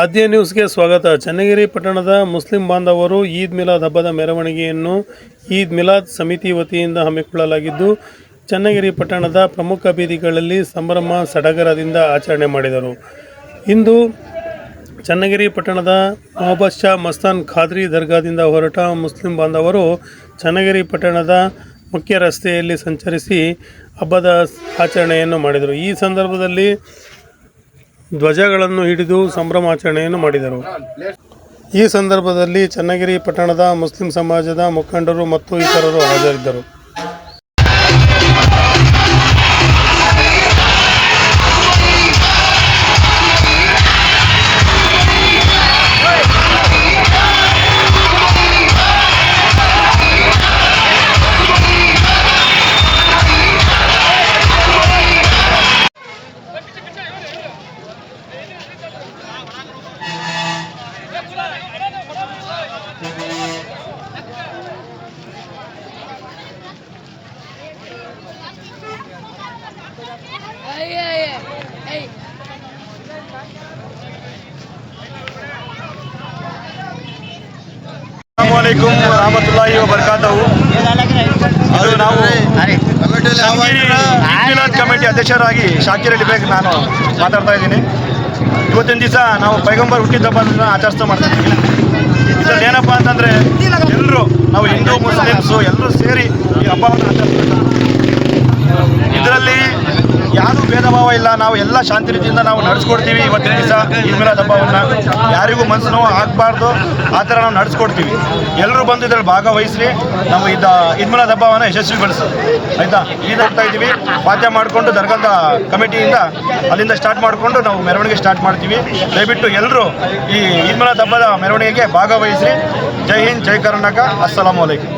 ಆದ್ಯ ನ್ಯೂಸ್ಗೆ ಸ್ವಾಗತ. ಚನ್ನಗಿರಿ ಪಟ್ಟಣದ ಮುಸ್ಲಿಂ ಬಾಂಧವರು ಈದ್ ಮಿಲಾದ್ ಹಬ್ಬದ ಮೆರವಣಿಗೆಯನ್ನು ಈದ್ ಮಿಲಾದ್ ಸಮಿತಿ ವತಿಯಿಂದ ಹಮ್ಮಿಕೊಳ್ಳಲಾಗಿದ್ದು, ಚನ್ನಗಿರಿ ಪಟ್ಟಣದ ಪ್ರಮುಖ ಬೀದಿಗಳಲ್ಲಿ ಸಂಭ್ರಮ ಸಡಗರದಿಂದ ಆಚರಣೆ ಮಾಡಿದರು. ಇಂದು ಚನ್ನಗಿರಿ ಪಟ್ಟಣದ ಮೊಹಬ್ಬದ್ ಶಾ ಮಸ್ತಾನ್ ಖಾದ್ರಿ ದರ್ಗಾದಿಂದ ಹೊರಟ ಮುಸ್ಲಿಂ ಬಾಂಧವರು ಚನ್ನಗಿರಿ ಪಟ್ಟಣದ ಮುಖ್ಯ ರಸ್ತೆಯಲ್ಲಿ ಸಂಚರಿಸಿ ಹಬ್ಬದ ಆಚರಣೆಯನ್ನು ಮಾಡಿದರು. ಈ ಸಂದರ್ಭದಲ್ಲಿ ಧ್ವಜಗಳನ್ನು ಹಿಡಿದು ಸಂಭ್ರಮಾಚರಣೆಯನ್ನು ಮಾಡಿದರು. ಈ ಸಂದರ್ಭದಲ್ಲಿ ಚನ್ನಗಿರಿ ಪಟ್ಟಣದ ಮುಸ್ಲಿಂ ಸಮಾಜದ ಮುಖಂಡರು ಮತ್ತು ಇತರರು ಹಾಜರಿದ್ದರು. Ay. ರಹಮತುಲ್ಲಾಹಿ ವಬರ್ಕಾತಹು ಅದು ನಾವು ಕಮಿಟಿ ಅಧ್ಯಕ್ಷರಾಗಿ ಶಾಕಿರ್ ಅಲಿ ಬೇಗ್ ನಾನು ಮಾತಾಡ್ತಾ ಇದ್ದೀನಿ. ಇವತ್ತಿನ ದಿವಸ ನಾವು ಪೈಗಂಬರ್ ಹುಟ್ಟಿದ ಅಂತ ಆಚರಿಸ್ತಾ ಮಾಡ್ತಾ ಇದ್ದೀವಿ. ಏನಪ್ಪ ಅಂತಂದರೆ ಎಲ್ಲರೂ, ನಾವು ಹಿಂದೂ, ಮುಸ್ಲಿಮ್ಸು ಎಲ್ಲರೂ ಸೇರಿ ಈ ಹಬ್ಬವನ್ನು ಆಚರಿಸ್ತಾ ಭೇದ ಇಲ್ಲ. ನಾವು ಎಲ್ಲ ಶಾಂತಿ ರೀತಿಯಿಂದ ನಾವು ನಡೆಸ್ಕೊಡ್ತೀವಿ ಇವತ್ತಿನ ದಿವಸ ಈದ್ ಮಿಲಾದ್ ಹಬ್ಬವನ್ನು. ಯಾರಿಗೂ ಮನಸ್ಸು ನೋವು ಆಗಬಾರ್ದು. ಆ ಥರ ನಾವು ನಡೆಸ್ಕೊಡ್ತೀವಿ. ಎಲ್ಲರೂ ಬಂದು ಇದರಲ್ಲಿ ಭಾಗವಹಿಸಿ ನಾವು ಇದ ಈದ್ ಮಿಲಾದ್ ಹಬ್ಬವನ್ನು ಯಶಸ್ವಿಗೊಳಿಸೋದು ಆಯಿತಾ? ಈದ್ ಹಾಕ್ತಾ ಇದ್ದೀವಿ. ಪಾತ್ಯ ಮಾಡಿಕೊಂಡು ದರ್ಗಾದ ಕಮಿಟಿಯಿಂದ ಅಲ್ಲಿಂದ ಸ್ಟಾರ್ಟ್ ಮಾಡಿಕೊಂಡು ನಾವು ಮೆರವಣಿಗೆ ಸ್ಟಾರ್ಟ್ ಮಾಡ್ತೀವಿ. ದಯವಿಟ್ಟು ಎಲ್ಲರೂ ಈ ಈದ್ ಮಿಲಾದ್ ಹಬ್ಬದ ಮೆರವಣಿಗೆಗೆ ಭಾಗವಹಿಸಿ ಜೈ ಹಿಂದ್, ಜೈ ಕರ್ನಾಟಕ. ಅಸ್ಸಲಾಮು ಅಲೈಕುಮ್.